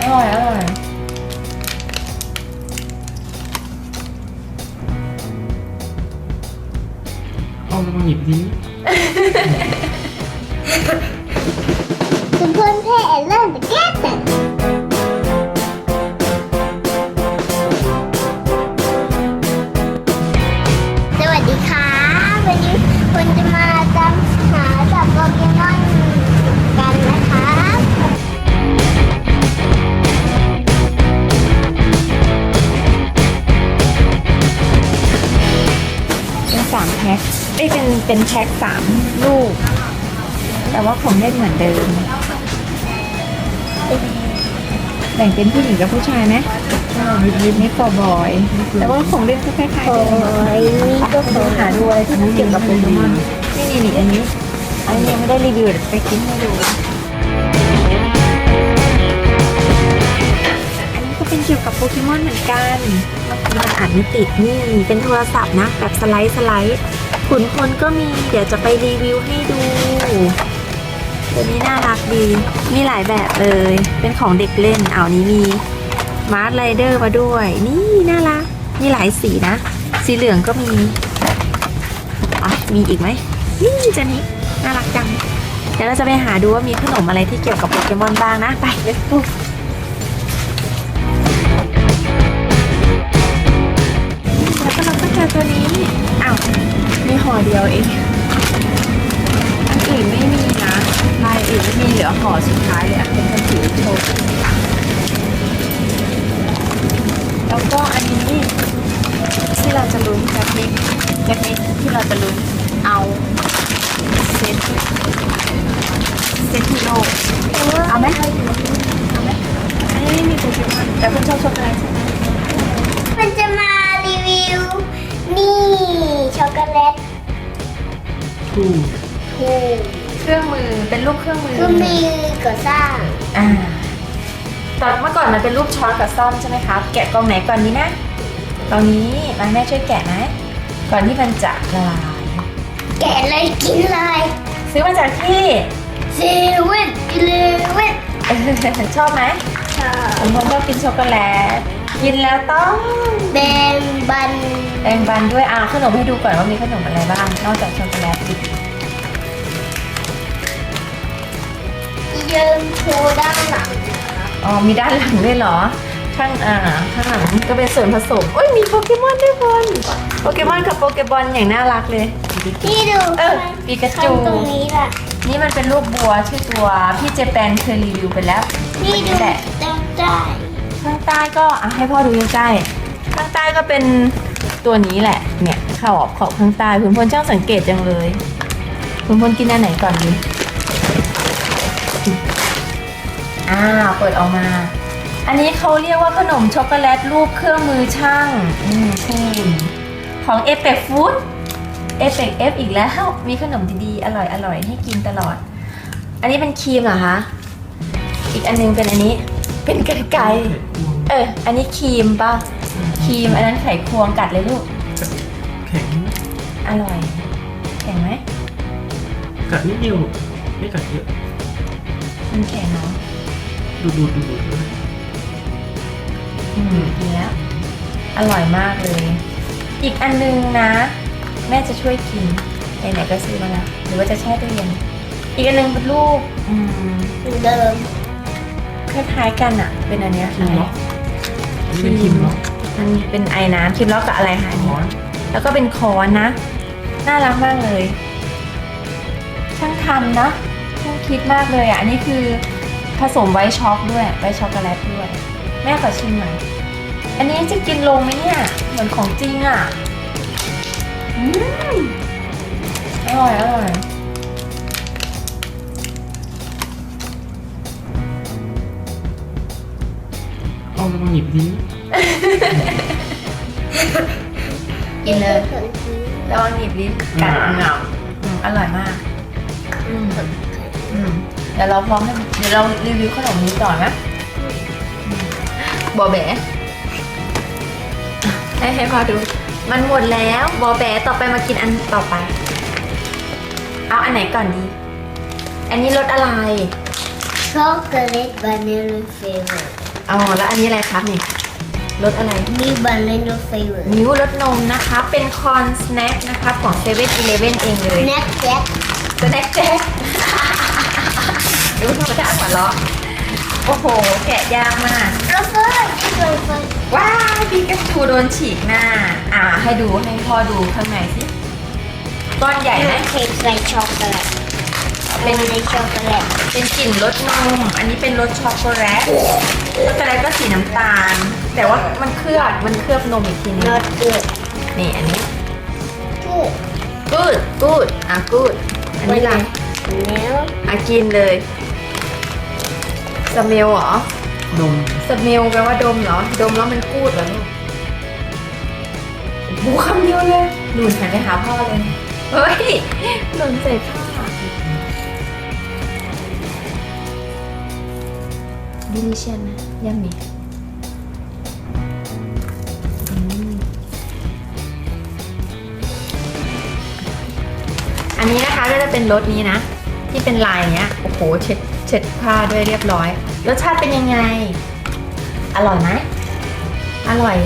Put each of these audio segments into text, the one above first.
อร่อย อร่อย เอามาหยิบดิ สามแพ็คเอ้ยเป็นเป็นแพ็คสามลูก แต่ว่าของเล่นเหมือนเดิม แบ่งเป็นผู้หญิงกับผู้ชายไหมยิบยิบนี่ฟอร์บอย แต่ว่าของเล่นก็คล้ายๆโอ้กันยนี่ก็ดูหาดูอะไรที่มันเกี่ยวกับโปเกมอนนี่นี่นี่อันนี้ อันนี้ยังไม่ได้รีวิวเดี๋ยวไปกินให้ดูอันนี้ก็เป็นเกี่ยวกับโปเกมอนเหมือนกันมันอาจไม่ติดนี่ เป็นโทรศัพท์นะ แบบสไลด์สไลด์ ขุนพลก็มี เดี๋ยวจะไปรีวิวให้ดู ตัวนี้น่ารักดี มีหลายแบบเลย เป็นของเด็กเล่นเอานี้มีมาร์ r ไรเดอร์มาด้วย นี่น่ารัก มีหลายสีนะ สีเหลืองก็มีอะมีอีกไหมนี่จะนี้น่ารักจัง เดี๋ยวเราจะไปหาดูว่ามีขนมอะไรที่เกี่ยวกับโปเกมอนบ้างนะ ไป let's go จะลุ้นแคนิกแคปนิกที่เราจะลุ้นเอาเซตเซตฮีโร่เอาไหมเอาไหมอันนี้ไม่มีโปเกมอนแต่คุณชอบช็อกโกแลตใช่ไหมมันจะมารีวิว นี่ช็อกโกแลตคู่คูเครื่องมือเป็นรูปเครื่องมือคือมีก่อสร้างอ่าตอนเมื่อก่อนมันเป็นรูปช้อนกับซ่อมใช่ไหมครับ แกะกล่องไหนก่อนนี้นะตรงนี้มาแม่ช่วยแกะนะ ก่อนที่มันจะละลายแกะเลยกินเลยซื้อมาจากที่เซเว่นอีเลเว่นเออชอบไหมชอบผมชอบกินช็อกโกแลตกินแล้วต้องแบงบันแบ่งบันด้วยอ่าขนมให้ดูก่อนว่ามีขนมอะไรบ้างนอกจากช็อกโกแลตอีกเยิมโชว์ด้านหลังอ๋อมีด้านหลังด้วยเหรอข้างอ่าข้างหลังก็เป็นส่วนผสมโอ้ยมีโปเกมอนด้วยคนโปเกมอนกับโปเกบอลอย่างน่ารักเลยที่ดูเออปีกาข้าจูงตรงนี้ล่ะนี่มันเป็นรูปบัวชื่อตัวพี่เจแปนเคยรีวิวไปแล้วที่อันดูนี้แหละตั้งใจข้างใต้ก็อะให้พ่อดูใกล้ๆข้างใต้ก็เป็นตัวนี้แหละ เนี่ยขอบขอบข้างใต้คุณพลช่างสังเกตจังเลยคุณพลกินอันไหนก่อนดีอ่าเปิดออกมา อันนี้เขาเรียกว่าขนมช็อกโกแลตรูปเครื่องมือช่างอืมนี่ ของเอ e ป f ฟู้ดเอ e ป f เอฟอีกแล้ว มีขนมดีๆ อร่อยอร่อยๆให้กินตลอด อันนี้เป็นครีมเหรอคะ อีกอันนึงเป็นอันนี้ เป็นกรรไกรเออ อันนี้ครีมป่ะ ครีมอันนั้นไขควงกัดเลยลูก แข็งอร่อย แข็งไหม กัดนิดเดียวไม่กัดเยอะ มันแข็งเนาะดูดูดูดูดูอืมดีแล้ว อร่อยมากเลย อีกอันนึงนะ แม่จะช่วยกินไหนๆก็ซื้อมาแล้วหรือว่าจะแช่ตู้เย็นอีกอันนึงเป็นลูกอืมเหมือนเดิมคล้ายๆกันอะเป็นอันเนี้ยคิมล็อกอันนี้เป็นคิมล็อกมันเป็นไอ้น้ำครีมล็อกกับอะไรคะอันนี้ร้อนแล้วก็เป็นคอนนะ น่ารักมากเลย ช่างทำนะช่างคิดมากเลยอะ อันนี้คือผสมไวท์ช็อกด้วยไวท์ช็อกโกแลตด้วย แม่ขอชิมหน่อย อันนี้จะกินลงไหมเนี่ย เหมือนของจริงอะ อืมอร่อยอร่อยเอามาหยิบดิกินเลยลองหยิบลิ้นกัดเงาอืมอร่อยมาก อืมอืมเดี๋ยวเราพร้อมให้เดี๋ยวเรารีวิวขนมนี้ก่อนนะอืมบอแบะ ให้ให้พอดู มันหมดแล้วบอแบะต่อไปมากินอันต่อไป เอาอันไหนก่อนดี อันนี้รสอะไรช chocolate vanilla flavor อ๋อแล้วอันนี้อะไรครับนี่รสอะไร มี vanilla flavor นิ้วรสนมนะคะ เป็นคอนสแน็คนะคะของเซเว่นอีเลเว่นเองเลย snack jack สแน็คแจ็คดูธรรมชาติก่อนเหรอโอ้โห แกะยากมากเว้าวปีกาจูโดนฉีกหน้า อ่า ให้ดูให้พ่อดูข้างในสิก้อนใหญ่ไหมเค้กใส่ช็อกโกแลตเป็นในช็อกโกแลตเป็นกลิ่นรสนมอันนี้เป็นรสช็อกโกแลตช็อกโกแลตก็สีน้ำตาล แต่ว่ามันเคลือบมันเคลือบนมอีกทีนึง not good นี่อันนี้ good good good อะ good อันนี้ล่ะแล้วอะกินเลยสเมลเหรอ นมสเมลแปลว่าดมเหรอ ดมแล้วมันกูดเหรอลูกบูคำเดียวเลยหนุนหันไปหาพ่อเลย เฮ้ยหนุนใส่ผ้าดิลิเชียนนะยัมมี่อันนี้นะคะก็จะเป็นรสนี้นะ ที่เป็นลายเนี้ย โอ้โห เช็ดเช็ดผ้าด้วยเรียบร้อย รสชาติเป็นยังไง อร่อยไหมอร่อย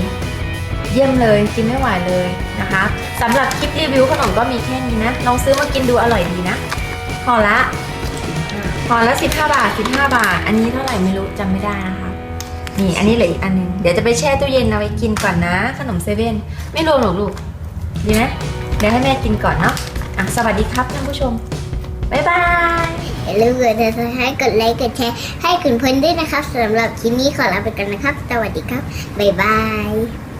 เยี่ยมเลยกินไม่ไหวเลยนะคะสำหรับคลิปรีวิวขนมก็มีแค่นี้นะลองซื้อมากินดูอร่อยดีนะพอละพอละ 15 บาท 15 บาท อันนี้เท่าไหร่ไม่รู้จำไม่ได้นะคะนี่อันนี้เหลืออีกอันนึงเดี๋ยวจะไปแช่ตู้เย็นเอาไว้กินก่อนนะ ขนมเซเว่นไม่รวมหรอกลูกดีไหมเดี๋ยวให้แม่กินก่อนเนาะอะสวัสดีครับท่านผู้ชมบ๊ายบาย อย่าลืมกดติดตามให้กดไลค์กดแชร์ให้คุณเพื่อนด้วยนะครับสำหรับคลิปนี้ขอลาไปก่อนนะครับ สวัสดีครับ บ๊ายบาย